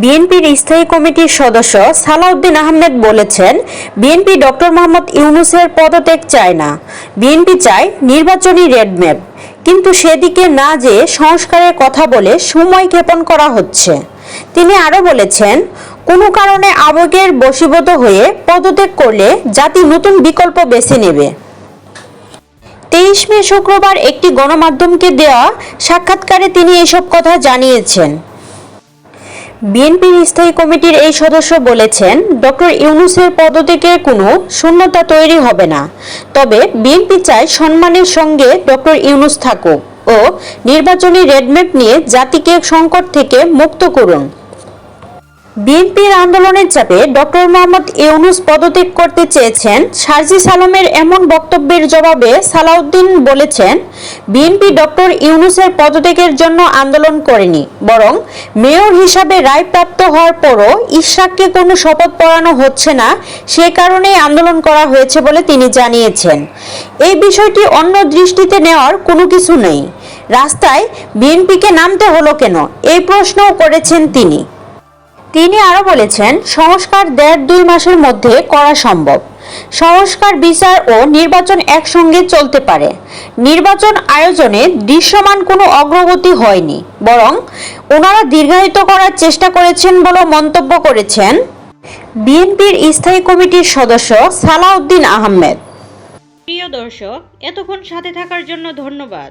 বিএনপির স্থায়ী কমিটির সদস্য সালাউদ্দিন আহমেদ বলেছেন, বিএনপি ডক্টর মোহাম্মদ ইউনুসের পদত্যাগ চায় না। বিএনপি চায় নির্বাচনী রেডম্যাপ কিন্তু সেদিকে না যেয়ে সংস্কারের কথা বলে সময় ক্ষেপণ করা হচ্ছে। তিনি আরও বলেছেন, কোনো কারণে আবেগের বশীভূত হয়ে পদত্যাগ করলে জাতি নতুন বিকল্প বেছে নেবে। তেইশ মে শুক্রবার একটি গণমাধ্যমকে দেওয়া সাক্ষাৎকারে তিনি এসব কথা জানিয়েছেন। বিএনপির স্থায়ী কমিটির এই সদস্য বলেছেন, ডক্টর ইউনুসের পদ থেকে কোনো শূন্যতা তৈরি হবে না। তবে বিএনপি চায় সম্মানের সঙ্গে ডক্টর ইউনুস থাকুক ও নির্বাচনী রেডম্যাপ নিয়ে জাতিকে সংকট থেকে মুক্ত করুন। বিএনপির আন্দোলনের চাপে ডক্টর মোহাম্মদ ইউনুস পদত্যাগ করতে চেয়েছেন। সার্জিস আলমের এমন বক্তব্যের জবাবে সালাউদ্দিন বলেছেন, বিএনপি ডক্টর ইউনুসের পদত্যাগের জন্য আন্দোলন করেনি, বরং মেয়র হিসাবে রায় প্রাপ্ত হওয়ার পরও ইশরাককে কোনো শপথ পড়ানো হচ্ছে না, সে কারণেই আন্দোলন করা হয়েছে বলে তিনি জানিয়েছেন। এই বিষয়টি অন্য দৃষ্টিতে নেওয়ার কোনো কিছু নেই। রাস্তায় বিএনপিকে নামতে হলো কেন? এই প্রশ্নও করেছেন তিনি। তিনি আরও বলেছেন, সংস্কার দেড় দুই মাসের মধ্যে করা সম্ভব। সংস্কার, বিচার ও নির্বাচন একসঙ্গে চলতে পারে। নির্বাচন আয়োজনে দৃশ্যমান কোনো অগ্রগতি হয়নি, বরং ওনারা দীর্ঘায়িত করার চেষ্টা করেছেন বলে মন্তব্য করেছেন বিএনপির স্থায়ী কমিটির সদস্য সালাউদ্দিন আহমেদ। প্রিয় দর্শক, এতক্ষণ সাথে থাকার জন্য ধন্যবাদ।